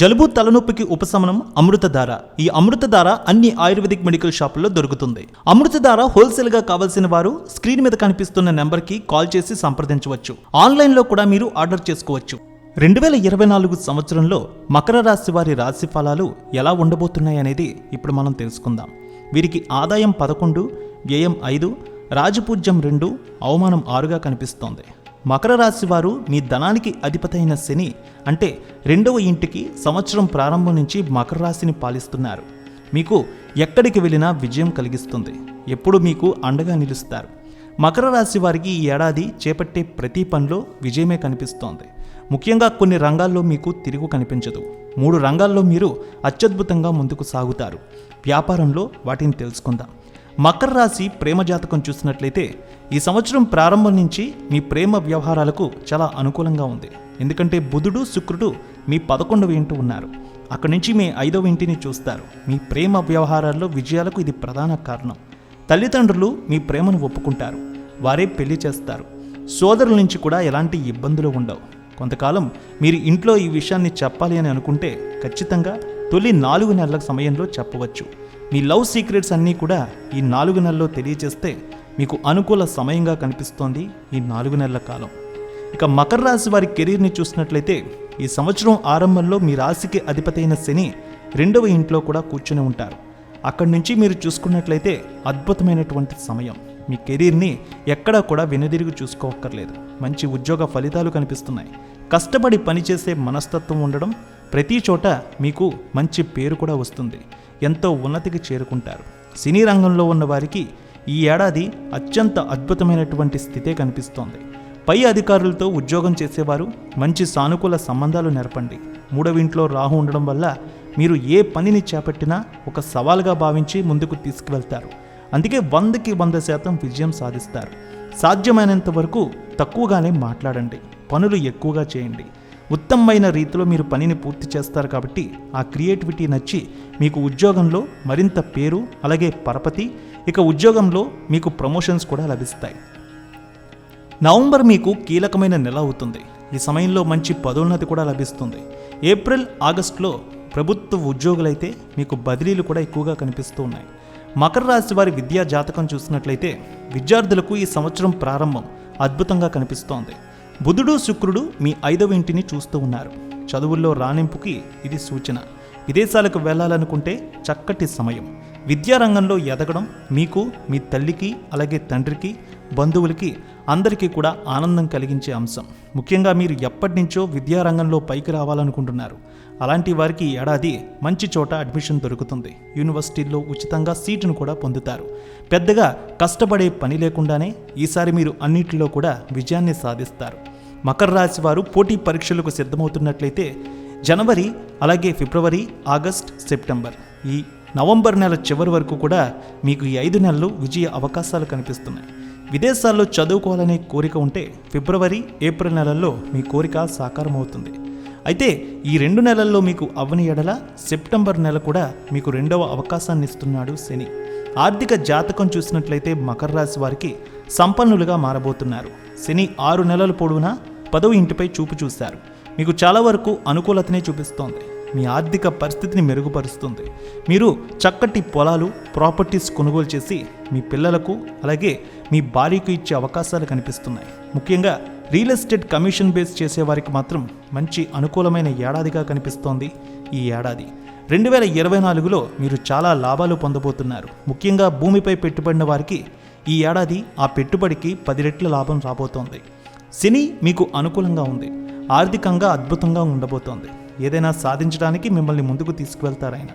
జలుబు తలనొప్పికి ఉపశమనం అమృతధార. ఈ అమృతధార అన్ని ఆయుర్వేదిక్ మెడికల్ షాపుల్లో దొరుకుతుంది. అమృతధార హోల్సేల్గా కావాల్సిన వారు స్క్రీన్ మీద కనిపిస్తున్న నెంబర్కి కాల్ చేసి సంప్రదించవచ్చు. ఆన్లైన్లో కూడా మీరు ఆర్డర్ చేసుకోవచ్చు. రెండు వేల ఇరవై నాలుగు సంవత్సరంలో మకర రాశి వారి రాశి ఫలాలు ఎలా ఉండబోతున్నాయనేది ఇప్పుడు మనం తెలుసుకుందాం. వీరికి ఆదాయం పదకొండు వ్యయం ఐదు రాజపూజ్యం రెండు అవమానం ఆరుగా కనిపిస్తోంది. మకర రాశి వారు మీ ధనానికి అధిపతైన శని అంటే రెండవ ఇంటికి సంవత్సరం ప్రారంభం నుంచి మకర రాశిని పాలిస్తున్నారు. మీకు ఎక్కడికి వెళ్ళినా విజయం కలిగిస్తుంది. ఎప్పుడు మీకు అండగా నిలుస్తారు. మకర రాశి వారికి ఈ ఏడాది చేపట్టే ప్రతి పనిలో విజయమే కనిపిస్తోంది. ముఖ్యంగా కొన్ని రంగాల్లో మీకు తిరుగు కనిపించదు. మూడు రంగాల్లో మీరు అత్యద్భుతంగా ముందుకు సాగుతారు. వ్యాపారంలో వాటిని తెలుసుకుందాం. మకర రాశి ప్రేమ జాతకం చూసినట్లయితే ఈ సంవత్సరం ప్రారంభం నుంచి మీ ప్రేమ వ్యవహారాలకు చాలా అనుకూలంగా ఉంది. ఎందుకంటే బుధుడు శుక్రుడు మీ పదకొండవ ఇంటి ఉన్నారు. అక్కడి నుంచి మీ ఐదవ ఇంటిని చూస్తారు. మీ ప్రేమ వ్యవహారాల్లో విజయాలకు ఇది ప్రధాన కారణం. తల్లిదండ్రులు మీ ప్రేమను ఒప్పుకుంటారు. వారే పెళ్ళి చేస్తారు. సోదరుల నుంచి కూడా ఎలాంటి ఇబ్బందులు ఉండవు. కొంతకాలం మీరు ఇంట్లో ఈ విషయాన్ని చెప్పాలి అని అనుకుంటే ఖచ్చితంగా తొలి నాలుగు నెలల సమయంలో చెప్పవచ్చు. మీ లవ్ సీక్రెట్స్ అన్నీ కూడా ఈ నాలుగు నెలల్లో తెలియజేస్తే మీకు అనుకూల సమయంగా కనిపిస్తోంది ఈ నాలుగు నెలల కాలం. ఇక మకర రాశి వారి కెరీర్ని చూసినట్లయితే ఈ సంవత్సరం ఆరంభంలో మీ రాశికి అధిపతి అయిన శని రెండవ ఇంట్లో కూడా కూర్చుని ఉంటారు. అక్కడి నుంచి మీరు చూసుకున్నట్లయితే అద్భుతమైనటువంటి సమయం. మీ కెరీర్ని ఎక్కడా కూడా వెనుదిరిగి చూసుకోవక్కర్లేదు మంచి ఉద్యోగ ఫలితాలు కనిపిస్తున్నాయి. కష్టపడి పనిచేసే మనస్తత్వం ఉండడం ప్రతి చోట మీకు మంచి పేరు కూడా వస్తుంది. ఎంతో ఉన్నతికి చేరుకుంటారు. సినీ రంగంలో ఉన్న వారికి ఈ ఏడాది అత్యంత అద్భుతమైనటువంటి స్థితే కనిపిస్తోంది. పై అధికారులతో ఉద్యోగం చేసేవారు మంచి సానుకూల సంబంధాలు నెరపండి. మూడవ ఇంట్లో రాహు ఉండడం వల్ల మీరు ఏ పనిని చేపట్టినా ఒక సవాలుగా భావించి ముందుకు తీసుకువెళ్తారు. అందుకే వందకి వంద శాతం విజయం సాధిస్తారు. సాధ్యమైనంత వరకు తక్కువగానే మాట్లాడండి. పనులు ఎక్కువగా చేయండి. ఉత్తమమైన రీతిలో మీరు పనిని పూర్తి చేస్తారు కాబట్టి ఆ క్రియేటివిటీ నచ్చి మీకు ఉద్యోగంలో మరింత పేరు అలాగే పరపతి ఇక ఉద్యోగంలో మీకు ప్రమోషన్స్ కూడా లభిస్తాయి. నవంబర్ మీకు కీలకమైన నెల అవుతుంది. ఈ సమయంలో మంచి పదోన్నతి కూడా లభిస్తుంది. ఏప్రిల్ ఆగస్టులో ప్రభుత్వ ఉద్యోగులైతే మీకు బదిలీలు కూడా ఎక్కువగా కనిపిస్తూ ఉన్నాయి. మకర రాశి వారి విద్యా జాతకం చూసినట్లయితే విద్యార్థులకు ఈ సంవత్సరం ప్రారంభం అద్భుతంగా కనిపిస్తోంది. బుధుడు శుక్రుడు మీ ఐదవ ఇంటిని చూస్తూ ఉన్నారు. చదువుల్లో రాణింపుకి ఇది సూచన. విదేశాలకు వెళ్ళాలనుకుంటే చక్కటి సమయం. విద్యారంగంలో ఎదగడం మీకు మీ తల్లికి అలాగే తండ్రికి బంధువులకి అందరికీ కూడా ఆనందం కలిగించే అంశం. ముఖ్యంగా మీరు ఎప్పటి నుంచో విద్యారంగంలో పైకి రావాలనుకుంటున్నారు. అలాంటి వారికి ఈ ఏడాది మంచి చోట అడ్మిషన్ దొరుకుతుంది. యూనివర్సిటీల్లో ఉచితంగా సీటును కూడా పొందుతారు. పెద్దగా కష్టపడే పని లేకుండానే ఈసారి మీరు అన్నింటిలో కూడా విజయాన్ని సాధిస్తారు. మకర రాశి వారు పోటీ పరీక్షలకు సిద్ధమవుతున్నట్లయితే జనవరి అలాగే ఫిబ్రవరి ఆగస్ట్ సెప్టెంబర్ ఈ నవంబర్ నెల చివరి వరకు కూడా మీకు ఈ ఐదు నెలలు విజయ అవకాశాలు కనిపిస్తున్నాయి. విదేశాల్లో చదువుకోవాలనే కోరిక ఉంటే ఫిబ్రవరి ఏప్రిల్ నెలల్లో మీ కోరిక సాకారమవుతుంది. అయితే ఈ రెండు నెలల్లో మీకు అవ్వని ఎడల సెప్టెంబర్ నెల కూడా మీకు రెండవ అవకాశాన్ని ఇస్తున్నాడు శని. ఆర్థిక జాతకం చూసినట్లయితే మకర రాశి వారికి సంపన్నులుగా మారబోతున్నారు. శని ఆరు నెలల పొడవునా పదవ ఇంటిపై చూపు చూశారు. మీకు చాలా వరకు అనుకూలతనే చూపిస్తోంది. మీ ఆర్థిక పరిస్థితిని మెరుగుపరుస్తుంది. మీరు చక్కటి పొలాలు ప్రాపర్టీస్ కొనుగోలు చేసి మీ పిల్లలకు అలాగే మీ భార్యకు ఇచ్చే అవకాశాలు కనిపిస్తున్నాయి. ముఖ్యంగా రియల్ ఎస్టేట్ కమిషన్ బేస్ చేసేవారికి మాత్రం మంచి అనుకూలమైన ఏడాదిగా కనిపిస్తోంది ఈ ఏడాది. రెండు వేల ఇరవై నాలుగులో మీరు చాలా లాభాలు పొందబోతున్నారు. ముఖ్యంగా భూమిపై పెట్టుబడిన వారికి ఈ ఏడాది ఆ పెట్టుబడికి పది రెట్ల లాభం రాబోతోంది. శని మీకు అనుకూలంగా ఉంది. ఆర్థికంగా అద్భుతంగా ఉండబోతోంది. ఏదైనా సాధించడానికి మిమ్మల్ని ముందుకు తీసుకువెళ్తారు ఆయన.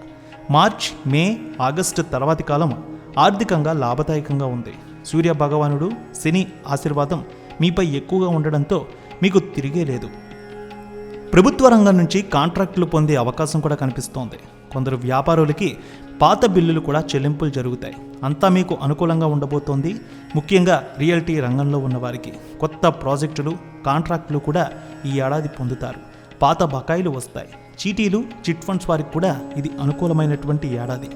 మార్చ్ మే ఆగస్టు తర్వాతి కాలం ఆర్థికంగా లాభదాయకంగా ఉంది. సూర్య భగవానుడు శని ఆశీర్వాదం మీపై ఎక్కువగా ఉండడంతో మీకు తిరిగే లేదు. ప్రభుత్వ రంగం నుంచి కాంట్రాక్టులు పొందే అవకాశం కూడా కనిపిస్తోంది. కొందరు వ్యాపారులకి పాత బిల్లులు కూడా చెల్లింపులు జరుగుతాయి. అంతా మీకు అనుకూలంగా ఉండబోతోంది. ముఖ్యంగా రియల్టీ రంగంలో ఉన్నవారికి కొత్త ప్రాజెక్టులు కాంట్రాక్టులు కూడా ఈ ఏడాది పొందుతారు. పాత బకాయిలు వస్తాయి. చీటీలు చిట్ ఫండ్స్ వారికి కూడా ఇది అనుకూలమైనటువంటి ఏడాది.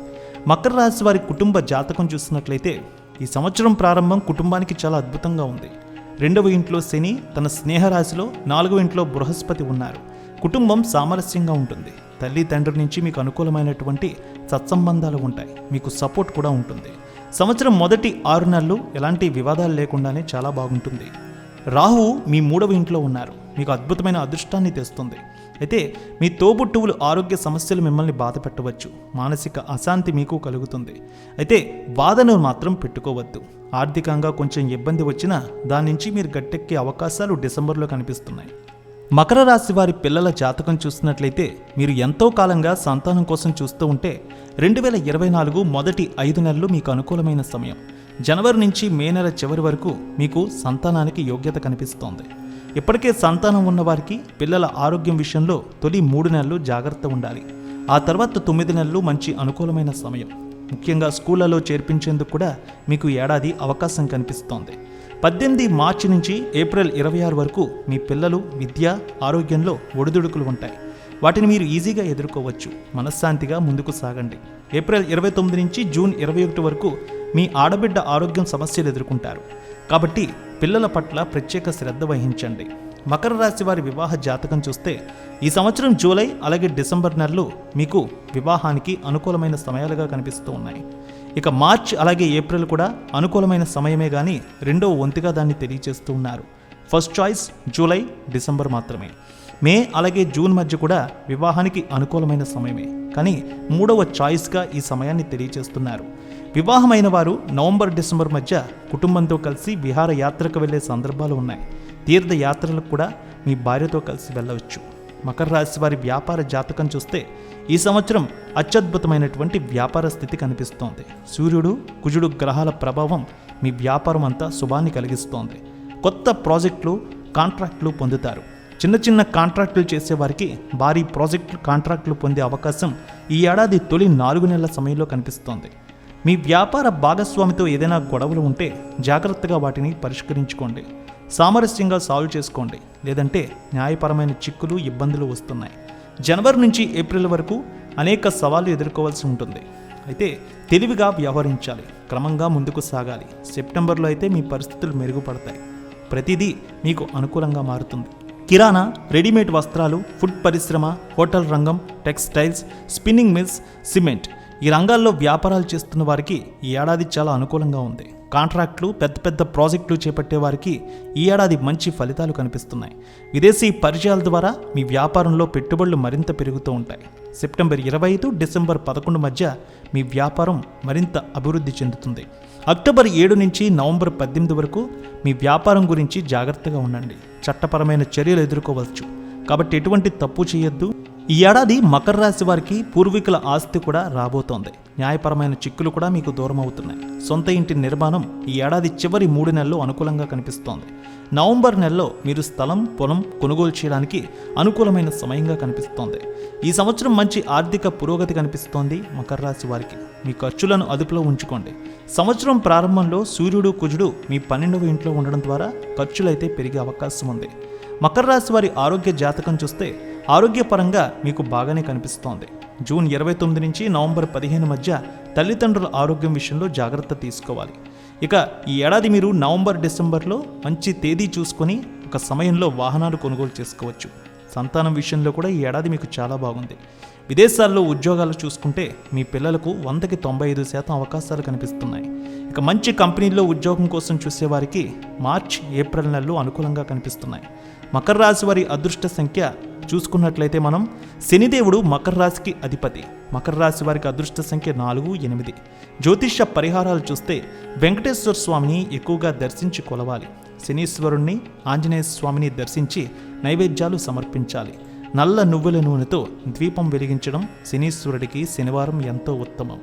మకర రాశి వారి కుటుంబ జాతకం చూసినట్లయితే ఈ సంవత్సరం ప్రారంభం కుటుంబానికి చాలా అద్భుతంగా ఉంది. రెండవ ఇంట్లో శని తన స్నేహరాశిలో నాలుగవ ఇంట్లో బృహస్పతి ఉన్నారు. కుటుంబం సామరస్యంగా ఉంటుంది. తల్లి తండ్రి నుంచి మీకు అనుకూలమైనటువంటి సత్సంబంధాలు ఉంటాయి. మీకు సపోర్ట్ కూడా ఉంటుంది. సంవత్సరం మొదటి ఆరు నెలలు ఎలాంటి వివాదాలు లేకుండానే చాలా బాగుంటుంది. రాహు మీ మూడవ ఇంట్లో ఉన్నారు. మీకు అద్భుతమైన అదృష్టాన్ని తెస్తుంది. అయితే మీ తోబుట్టువులు ఆరోగ్య సమస్యలు మిమ్మల్ని బాధ పెట్టవచ్చు. మానసిక అశాంతి మీకు కలుగుతుంది. అయితే వాదనలు మాత్రం పెట్టుకోవద్దు. ఆర్థికంగా కొంచెం ఇబ్బంది వచ్చినా దాని నుంచి మీరు గట్టెక్కే అవకాశాలు డిసెంబర్లో కనిపిస్తున్నాయి. మకర రాశి వారి పిల్లల జాతకం చూసినట్లయితే మీరు ఎంతో కాలంగా సంతానం కోసం చూస్తూ ఉంటే రెండు వేల ఇరవై నాలుగు మొదటి ఐదు నెలలు మీకు అనుకూలమైన సమయం. జనవరి నుంచి మే నెల చివరి వరకు మీకు సంతానానికి యోగ్యత కనిపిస్తోంది. ఇప్పటికే సంతానం ఉన్నవారికి పిల్లల ఆరోగ్యం విషయంలో తొలి మూడు నెలలు జాగ్రత్త ఉండాలి. ఆ తర్వాత తొమ్మిది నెలలు మంచి అనుకూలమైన సమయం. ముఖ్యంగా స్కూళ్ళలో చేర్పించేందుకు కూడా మీకు ఏడాది అవకాశం కనిపిస్తోంది. పద్దెనిమిది మార్చి నుంచి ఏప్రిల్ ఇరవై ఆరు వరకు మీ పిల్లలు విద్య ఆరోగ్యంలో ఒడిదుడుకులు ఉంటాయి. వాటిని మీరు ఈజీగా ఎదుర్కోవచ్చు. మనశ్శాంతిగా ముందుకు సాగండి. ఏప్రిల్ ఇరవై తొమ్మిది నుంచి జూన్ ఇరవై ఒకటి వరకు మీ ఆడబిడ్డ ఆరోగ్యం సమస్యలు ఎదుర్కొంటారు. కాబట్టి పిల్లల పట్ల ప్రత్యేక శ్రద్ధ వహించండి. మకర రాశి వారి వివాహ జాతకం చూస్తే ఈ సంవత్సరం జూలై అలాగే డిసెంబర్ నెలలు మీకు వివాహానికి అనుకూలమైన సమయాలుగా కనిపిస్తూ ఉన్నాయి. ఇక మార్చ్ అలాగే ఏప్రిల్ కూడా అనుకూలమైన సమయమే కానీ రెండవ వంతుగా దాన్ని తెలియజేస్తూ ఉన్నారు. ఫస్ట్ చాయిస్ జూలై డిసెంబర్ మాత్రమే. మే అలాగే జూన్ మధ్య కూడా వివాహానికి అనుకూలమైన సమయమే. కానీ మూడవ చాయిస్గా ఈ సమయాన్ని తెలియజేస్తున్నారు వివాహమైన వారు నవంబర్ డిసెంబర్ మధ్య కుటుంబంతో కలిసి విహార యాత్రకు వెళ్ళే సందర్భాలు ఉన్నాయి. తీర్థయాత్రలకు కూడా మీ భార్యతో కలిసి వెళ్ళవచ్చు. మకర రాశి వారి వ్యాపార జాతకం చూస్తే ఈ సంవత్సరం అత్యద్భుతమైనటువంటి వ్యాపార స్థితి కనిపిస్తోంది. సూర్యుడు కుజుడు గ్రహాల ప్రభావం మీ వ్యాపారం అంతా శుభాన్ని కలిగిస్తోంది. కొత్త ప్రాజెక్టులు కాంట్రాక్టులు పొందుతారు. చిన్న చిన్న కాంట్రాక్టులు చేసేవారికి భారీ ప్రాజెక్టు కాంట్రాక్టులు పొందే అవకాశం ఈ ఏడాది తొలి నాలుగు నెలల సమయంలో కనిపిస్తోంది. మీ వ్యాపార భాగస్వామితో ఏదైనా గొడవలు ఉంటే జాగ్రత్తగా వాటిని పరిష్కరించుకోండి. సామరస్యంగా సాల్వ్ చేసుకోండి. లేదంటే న్యాయపరమైన చిక్కులు ఇబ్బందులు వస్తున్నాయి. జనవరి నుంచి ఏప్రిల్ వరకు అనేక సవాళ్ళు ఎదుర్కోవాల్సి ఉంటుంది. అయితే తెలివిగా వ్యవహరించాలి. క్రమంగా ముందుకు సాగాలి. సెప్టెంబర్లో అయితే మీ పరిస్థితులు మెరుగుపడతాయి. ప్రతిదీ మీకు అనుకూలంగా మారుతుంది. కిరాణా రెడీమేడ్ వస్త్రాలు ఫుడ్ పరిశ్రమ హోటల్ రంగం టెక్స్టైల్స్ స్పిన్నింగ్ మిల్స్ సిమెంట్ ఈ రంగాల్లో వ్యాపారాలు చేస్తున్న వారికి ఈ ఏడాది చాలా అనుకూలంగా ఉంది. కాంట్రాక్టులు పెద్ద పెద్ద ప్రాజెక్టులు చేపట్టే వారికి ఈ ఏడాది మంచి ఫలితాలు కనిపిస్తున్నాయి. విదేశీ పరిచయాల ద్వారా మీ వ్యాపారంలో పెట్టుబడులు మరింత పెరుగుతూ ఉంటాయి. సెప్టెంబర్ ఇరవై ఐదు డిసెంబర్ పదకొండు మధ్య మీ వ్యాపారం మరింత అభివృద్ధి చెందుతుంది. అక్టోబర్ ఏడు నుంచి నవంబర్ పద్దెనిమిది వరకు మీ వ్యాపారం గురించి జాగ్రత్తగా ఉండండి. చట్టపరమైన చర్యలు ఎదుర్కోవచ్చు. కాబట్టి ఎటువంటి తప్పు చేయొద్దు. ఈ ఏడాది మకర రాశి వారికి పూర్వీకుల ఆస్తి కూడా రాబోతోంది. న్యాయపరమైన చిక్కులు కూడా మీకు దూరం అవుతున్నాయి. సొంత ఇంటి నిర్మాణం ఈ ఏడాది చివరి మూడు నెలలు అనుకూలంగా కనిపిస్తోంది. నవంబర్ నెలలో మీరు స్థలం పొలం కొనుగోలు చేయడానికి అనుకూలమైన సమయంగా కనిపిస్తోంది. ఈ సంవత్సరం మంచి ఆర్థిక పురోగతి కనిపిస్తోంది మకర రాశి వారికి. మీ ఖర్చులను అదుపులో ఉంచుకోండి. సంవత్సరం ప్రారంభంలో సూర్యుడు కుజుడు మీ పన్నెండవ ఇంట్లో ఉండడం ద్వారా ఖర్చులైతే పెరిగే అవకాశం ఉంది. మకర రాశి వారి ఆరోగ్య జాతకం చూస్తే ఆరోగ్యపరంగా మీకు బాగానే కనిపిస్తోంది. జూన్ ఇరవై తొమ్మిది నుంచి నవంబర్ పదిహేను మధ్య తల్లిదండ్రుల ఆరోగ్యం విషయంలో జాగ్రత్త తీసుకోవాలి. ఇక ఈ ఏడాది మీరు నవంబర్ డిసెంబర్లో మంచి తేదీ చూసుకొని ఒక సమయంలో వాహనాలు కొనుగోలు చేసుకోవచ్చు. సంతానం విషయంలో కూడా ఈ ఏడాది మీకు చాలా బాగుంది. విదేశాల్లో ఉద్యోగాలు చూసుకుంటే మీ పిల్లలకు వందకి తొంభై ఐదు శాతం అవకాశాలు కనిపిస్తున్నాయి. ఇక మంచి కంపెనీల్లో ఉద్యోగం కోసం చూసేవారికి మార్చ్ ఏప్రిల్ నెలలు అనుకూలంగా కనిపిస్తున్నాయి. మకర రాశి వారి అదృష్ట సంఖ్య చూసుకున్నట్లయితే మనం శనిదేవుడు మకర రాశికి అధిపతి. మకర రాశి వారికి అదృష్ట సంఖ్య నాలుగు ఎనిమిది. జ్యోతిష్య పరిహారాలు చూస్తే వెంకటేశ్వర స్వామిని ఎక్కువగా దర్శించి కొలవాలి. శనీశ్వరుణ్ణి ఆంజనేయ స్వామిని దర్శించి నైవేద్యాలు సమర్పించాలి. నల్ల నువ్వుల నూనెతో ద్వీపం వెలిగించడం శనీశ్వరుడికి శనివారం ఎంతో ఉత్తమం.